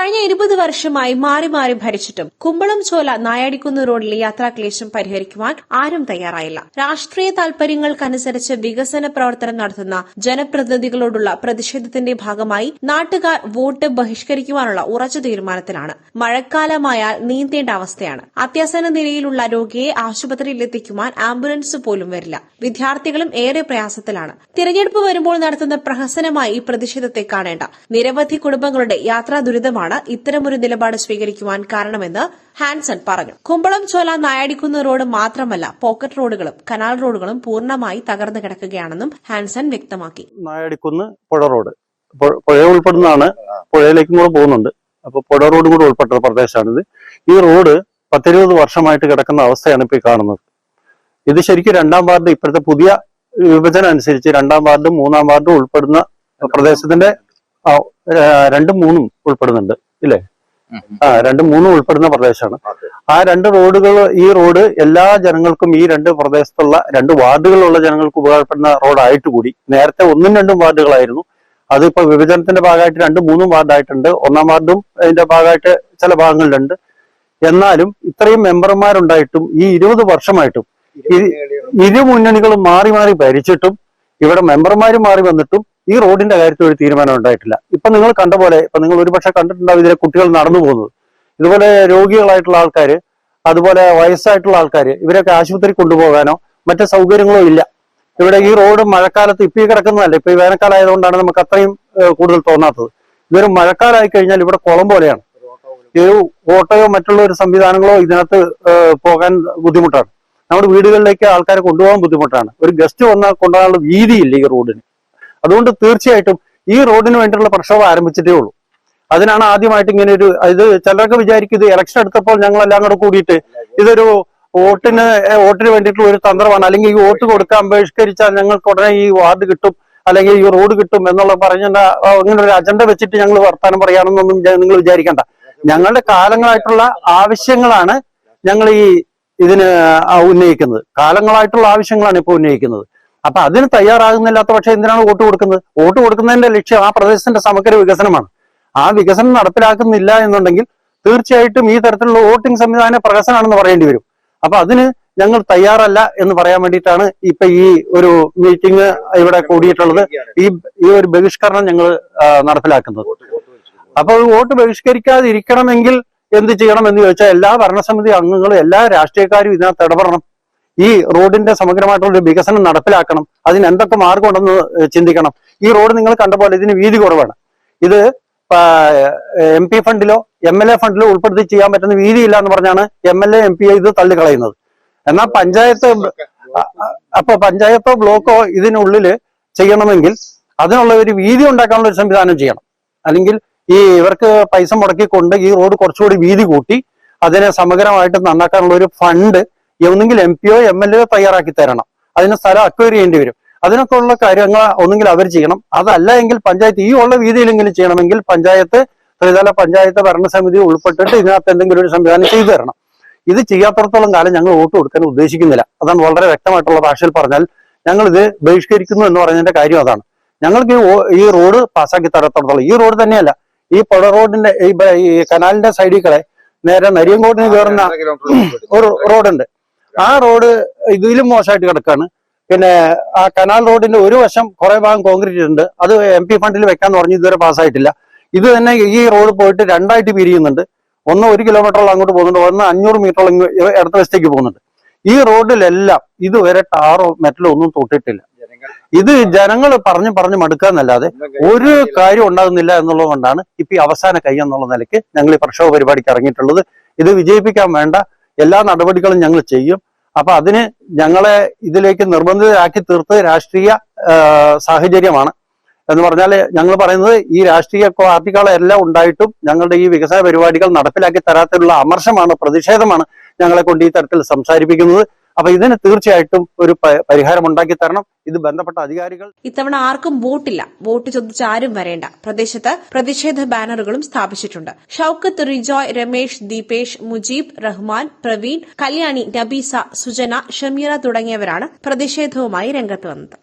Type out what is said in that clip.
കഴിഞ്ഞ ഇരുപത് വർഷമായി മാറി മാറി ഭരിച്ചിട്ടും കുമ്പളം ചോല നായാടിക്കുന്ന് റോഡിലെ യാത്രാക്ലേശം പരിഹരിക്കുവാൻ ആരും തയ്യാറായില്ല. രാഷ്ട്രീയ താൽപര്യങ്ങൾക്കനുസരിച്ച് വികസന പ്രവർത്തനം നടത്തുന്ന ജനപ്രതിനിധികളോടുള്ള പ്രതിഷേധത്തിന്റെ ഭാഗമായി നാട്ടുകാർ വോട്ട് ബഹിഷ്കരിക്കുവാനുള്ള ഉറച്ച തീരുമാനത്തിലാണ്. മഴക്കാലമായാൽ നീന്തേണ്ട അവസ്ഥയാണ്. അത്യാസന നിലയിലുള്ള രോഗിയെ ആശുപത്രിയിൽ എത്തിക്കുവാൻ ആംബുലൻസ് പോലും വരില്ല. വിദ്യാർത്ഥികളും ഏറെ പ്രയാസത്തിലാണ്. തിരഞ്ഞെടുപ്പ് വരുമ്പോൾ നടത്തുന്ന പ്രഹസനമായി ഈ പ്രതിഷേധത്തെ കാണേണ്ട. നിരവധി കുടുംബങ്ങളുടെ യാത്രാ ദുരിതമാണ് ഇത്തരമൊരു നിലപാട് സ്വീകരിക്കുവാൻ കാരണമെന്ന് ഹാൻസൺ പറഞ്ഞു. കുമ്പളം ചോല നായടിക്കുന്ന റോഡ് മാത്രമല്ല പോക്കറ്റ് റോഡുകളും കനാൽ റോഡുകളും പൂർണമായി തകർന്നു കിടക്കുകയാണെന്നും ഹാൻസൺ വ്യക്തമാക്കി. നായടിക്കുന്ന് പുഴ റോഡ്. പുഴ ഉൾപ്പെടുന്നതാണ്. പുഴയിലേക്കും കൂടെ പോകുന്നുണ്ട്. അപ്പൊ പുഴ റോഡ് കൂടെ ഉൾപ്പെട്ട പ്രദേശമാണിത്. ഈ റോഡ് പത്തിരുപത് വർഷമായിട്ട് കിടക്കുന്ന അവസ്ഥയാണ് ഇപ്പൊ കാണുന്നത്. ഇത് ശരിക്കും രണ്ടാം വാർഡ് ഇപ്പോഴത്തെ പുതിയ വിഭജനം അനുസരിച്ച് രണ്ടാം വാർഡും മൂന്നാം വാർഡും ഉൾപ്പെടുന്ന പ്രദേശത്തിന്റെ ആ, രണ്ടും മൂന്നും ഉൾപ്പെടുന്നുണ്ട് ഇല്ലേ? ആ രണ്ടും മൂന്നും ഉൾപ്പെടുന്ന പ്രദേശമാണ്. ആ രണ്ട് റോഡുകൾ ഈ റോഡ് എല്ലാ ജനങ്ങൾക്കും ഈ രണ്ട് പ്രദേശത്തുള്ള രണ്ട് വാർഡുകളുള്ള ജനങ്ങൾക്ക് ഉപകാരപ്പെടുന്ന റോഡായിട്ട് കൂടി. നേരത്തെ ഒന്നും രണ്ടും വാർഡുകളായിരുന്നു. അതിപ്പോ വിഭജനത്തിന്റെ ഭാഗമായിട്ട് രണ്ടും മൂന്നും വാർഡായിട്ടുണ്ട്. ഒന്നാം വാർഡും അതിന്റെ ഭാഗമായിട്ട് ചില ഭാഗങ്ങളിലുണ്ട്. എന്നാലും ഇത്രയും മെമ്പർമാരുണ്ടായിട്ടും ഈ ഇരുപത് വർഷമായിട്ടും ഇരു മുന്നണികളും. മാറി മാറി ഭരിച്ചിട്ടും ഇവിടെ മെമ്പർമാർ മാറി വന്നിട്ടും ഈ റോഡിന്റെ കാര്യത്തിൽ ഒരു തീരുമാനം ഉണ്ടായിട്ടില്ല. ഇപ്പൊ നിങ്ങൾ കണ്ട പോലെ ഇപ്പൊ നിങ്ങൾ ഒരുപക്ഷെ കണ്ടിട്ടുണ്ടാവും ഇതിലെ കുട്ടികൾ നടന്നു പോകുന്നത്. ഇതുപോലെ രോഗികളായിട്ടുള്ള ആൾക്കാർ അതുപോലെ വയസ്സായിട്ടുള്ള ആൾക്കാർ ഇവരൊക്കെ ആശുപത്രി കൊണ്ടുപോകാനോ മറ്റു സൗകര്യങ്ങളോ ഇല്ല. ഇവിടെ ഈ റോഡ് മഴക്കാലത്ത് ഇപ്പൊ കിടക്കുന്നതല്ല? ഇപ്പൊ ഈ വേനൽക്കാലം ആയതുകൊണ്ടാണ് നമുക്ക് അത്രയും കൂടുതൽ തോന്നാത്തത്. ഇതൊരു മഴക്കാലമായി കഴിഞ്ഞാൽ ഇവിടെ കുളം പോലെയാണ്. ഈ ഓട്ടോയോ മറ്റുള്ള ഒരു സംവിധാനങ്ങളോ ഇതിനകത്ത് പോകാൻ ബുദ്ധിമുട്ടാണ്. നമ്മുടെ വീടുകളിലേക്ക് ആൾക്കാരെ കൊണ്ടുപോകാൻ ബുദ്ധിമുട്ടാണ്. ഒരു ഗസ്റ്റ് വന്നാൽ കൊണ്ടുപോകാനുള്ള വീതിയില്ല ഈ റോഡിന്. അതുകൊണ്ട് തീർച്ചയായിട്ടും ഈ റോഡിന് വേണ്ടിയുള്ള പ്രക്ഷോഭം ആരംഭിച്ചിട്ടേ ഉള്ളൂ. അതിനാണ് ആദ്യമായിട്ട് ഇങ്ങനെ ഒരു ഇത് ചിലരൊക്കെ വിചാരിക്കും ഇത് ഇലക്ഷൻ എടുത്തപ്പോൾ ഞങ്ങൾ എല്ലാം കൂടെ കൂടിയിട്ട് ഇതൊരു വോട്ടിന് വോട്ടിന് വേണ്ടിയിട്ടുള്ള ഒരു തന്ത്രമാണ്. അല്ലെങ്കിൽ ഈ വോട്ട് കൊടുക്കാൻ ബഹിഷ്കരിച്ചാൽ ഞങ്ങൾക്ക് ഉടനെ ഈ വാർഡ് കിട്ടും അല്ലെങ്കിൽ ഈ റോഡ് കിട്ടും എന്നുള്ള പറഞ്ഞ ഇങ്ങനെ ഒരു അജണ്ട വെച്ചിട്ട് ഞങ്ങൾ വർത്താനം പറയാണെന്നൊന്നും നിങ്ങൾ വിചാരിക്കണ്ട. ഞങ്ങളുടെ കാലങ്ങളായിട്ടുള്ള ആവശ്യങ്ങളാണ് ഞങ്ങൾ ഈ ഇതിന് ഉന്നയിക്കുന്നത്. കാലങ്ങളായിട്ടുള്ള ആവശ്യങ്ങളാണ് ഇപ്പോൾ ഉന്നയിക്കുന്നത്. അപ്പൊ അതിന് തയ്യാറാകുന്നില്ലാത്ത പക്ഷെ എന്തിനാണ് വോട്ട് കൊടുക്കുന്നത്? വോട്ട് കൊടുക്കുന്നതിന്റെ ലക്ഷ്യം ആ പ്രദേശത്തിന്റെ സമഗ്ര വികസനമാണ്. ആ വികസനം നടപ്പിലാക്കുന്നില്ല എന്നുണ്ടെങ്കിൽ തീർച്ചയായിട്ടും ഈ തരത്തിലുള്ള വോട്ടിംഗ് സംവിധാന പ്രഹസനാണെന്ന് പറയേണ്ടി വരും. അപ്പൊ അതിന് ഞങ്ങൾ തയ്യാറല്ല എന്ന് പറയാൻ വേണ്ടിയിട്ടാണ് ഇപ്പൊ ഈ ഒരു മീറ്റിംഗ് ഇവിടെ കൂടിയിട്ടുള്ളത്. ഈ ഈ ഒരു ബഹിഷ്കരണം ഞങ്ങൾ നടപ്പിലാക്കുന്നത്. അപ്പൊ വോട്ട് ബഹിഷ്കരിക്കാതിരിക്കണമെങ്കിൽ എന്ത് ചെയ്യണം എന്ന് ചോദിച്ചാൽ എല്ലാ ഭരണസമിതി അംഗങ്ങളും എല്ലാ രാഷ്ട്രീയക്കാരും ഇതിനകത്ത് ഇടപെടണം. ഈ റോഡിന്റെ സമഗ്രമായിട്ടുള്ള ഒരു വികസനം നടപ്പിലാക്കണം. അതിന് എന്തൊക്കെ മാർഗം ഉണ്ടെന്ന് ചിന്തിക്കണം. ഈ റോഡ് നിങ്ങൾ കണ്ട പോലെ ഇതിന് വീതി കുറവാണ്. ഇത് എം പി ഫണ്ടിലോ എം എൽ എ ഫണ്ടിലോ ഉൾപ്പെടുത്തി ചെയ്യാൻ പറ്റുന്ന വീതിയില്ല എന്ന് പറഞ്ഞാണ് M L A M P ഇത് തള്ളിക്കളയുന്നത്. എന്നാൽ പഞ്ചായത്ത് അപ്പൊ പഞ്ചായത്തോ ബ്ലോക്കോ ഇതിനുള്ളിൽ ചെയ്യണമെങ്കിൽ അതിനുള്ള ഒരു വീതി ഉണ്ടാക്കാനുള്ള ഒരു സംവിധാനം ചെയ്യണം. അല്ലെങ്കിൽ ഈ ഇവർക്ക് പൈസ മുടക്കിക്കൊണ്ട് ഈ റോഡ് കുറച്ചുകൂടി വീതി കൂട്ടി അതിനെ സമഗ്രമായിട്ട് നന്നാക്കാനുള്ള ഒരു ഫണ്ട് ഒന്നുകിൽ എം പിയോ എം എൽ എ തയ്യാറാക്കി തരണം. അതിന് സ്ഥലം അക്വയർ ചെയ്യേണ്ടി വരും. അതിനൊക്കെ ഉള്ള കാര്യങ്ങൾ ഒന്നുകിൽ അവർ ചെയ്യണം. അതല്ല എങ്കിൽ പഞ്ചായത്ത് ഈ ഉള്ള വീതിയിലെങ്കിലും ചെയ്യണമെങ്കിൽ പഞ്ചായത്ത് ത്രിതല പഞ്ചായത്ത് ഭരണസമിതി ഉൾപ്പെട്ടിട്ട് ഇതിനകത്ത് എന്തെങ്കിലും ഒരു സംവിധാനം ചെയ്തു തരണം. ഇത് ചെയ്യാത്തടത്തോളം കാലം ഞങ്ങൾ വോട്ട് കൊടുക്കാൻ ഉദ്ദേശിക്കുന്നില്ല. അതാണ് വളരെ വ്യക്തമായിട്ടുള്ള ഭാഷയിൽ പറഞ്ഞാൽ ഞങ്ങൾ ഇത് ബഹിഷ്കരിക്കുന്നു എന്ന് പറഞ്ഞതിന്റെ കാര്യം അതാണ്. ഞങ്ങൾക്ക് ഈ റോഡ് പാസ്സാക്കി തരത്തോളം ഈ റോഡ് തന്നെയല്ല. ഈ പുഴ റോഡിന്റെ ഈ ഈ കനാലിന്റെ സൈഡിൽ കൂടെ നേരെ നരിയങ്കോട്ടിന് കയറുന്ന ഒരു റോഡുണ്ട്. ആ റോഡ് ഇതിലും മോശമായിട്ട് കിടക്കാണ്. പിന്നെ ആ കനാൽ റോഡിന്റെ ഒരു വശം കുറെ ഭാഗം കോൺക്രീറ്റ് ഉണ്ട് അത് എം പി ഫണ്ടിൽ വെക്കാന്ന് പറഞ്ഞ് ഇതുവരെ പാസ്സായിട്ടില്ല ഇത് തന്നെ ഈ റോഡ് പോയിട്ട് രണ്ടായിട്ട് പിരിയുന്നുണ്ട്. ഒന്ന് ഒരു കിലോമീറ്ററോളം അങ്ങോട്ട് പോകുന്നുണ്ട്. ഒന്ന് അഞ്ഞൂറ് മീറ്ററോളം ഇടത്ത് വശത്തേക്ക് പോകുന്നുണ്ട്. ഈ റോഡിലെല്ലാം ഇതുവരെ ടാറോ മെറ്റലോ ഒന്നും തൊട്ടിട്ടില്ല. ഇത് ജനങ്ങൾ പറഞ്ഞു പറഞ്ഞു മടുക്കാന്നല്ലാതെ ഒരു കാര്യം ഉണ്ടാകുന്നില്ല എന്നുള്ളത് കൊണ്ടാണ് ഇപ്പൊ ഈ അവസാന കൈ എന്നുള്ള നിലയ്ക്ക് ഞങ്ങൾ ഈ പ്രക്ഷോഭ പരിപാടിക്ക് ഇറങ്ങിയിട്ടുള്ളത്. ഇത് വിജയിപ്പിക്കാൻ വേണ്ട എല്ലാ നടപടികളും ഞങ്ങൾ ചെയ്യും. അപ്പൊ അതിന് ഞങ്ങളെ ഇതിലേക്ക് നിർബന്ധിതരാക്കി തീർത്ത് രാഷ്ട്രീയ സാഹചര്യമാണ്. എന്ന് പറഞ്ഞാൽ ഞങ്ങൾ പറയുന്നത് ഈ രാഷ്ട്രീയ പാർട്ടികളെല്ലാം ഉണ്ടായിട്ടും ഞങ്ങളുടെ ഈ വികസന പരിപാടികൾ നടപ്പിലാക്കി തരാത്തിലുള്ള അമർഷമാണ് പ്രതിഷേധമാണ് ഞങ്ങളെ കൊണ്ട് ഈ തരത്തിൽ സംസാരിപ്പിക്കുന്നത്. അപ്പൊ ഇതിന് തീർച്ചയായിട്ടും ഒരു പരിഹാരം ഉണ്ടാക്കി തരണം. ഇത് ബന്ധപ്പെട്ട അധികാരികൾ ഇത്തവണ ആർക്കും വോട്ടില്ല. വോട്ട് ചോദിച്ച് ആരും വരേണ്ട. പ്രദേശത്ത് പ്രതിഷേധ ബാനറുകളും സ്ഥാപിച്ചിട്ടുണ്ട്. ഷൌക്കത്ത് റിജോയ് രമേഷ് ദീപേഷ് മുജീബ് റഹ്മാൻ പ്രവീൺ കല്യാണി നബീസ സുജന ഷമീറ തുടങ്ങിയവരാണ് പ്രതിഷേധവുമായി രംഗത്ത് വന്നത്.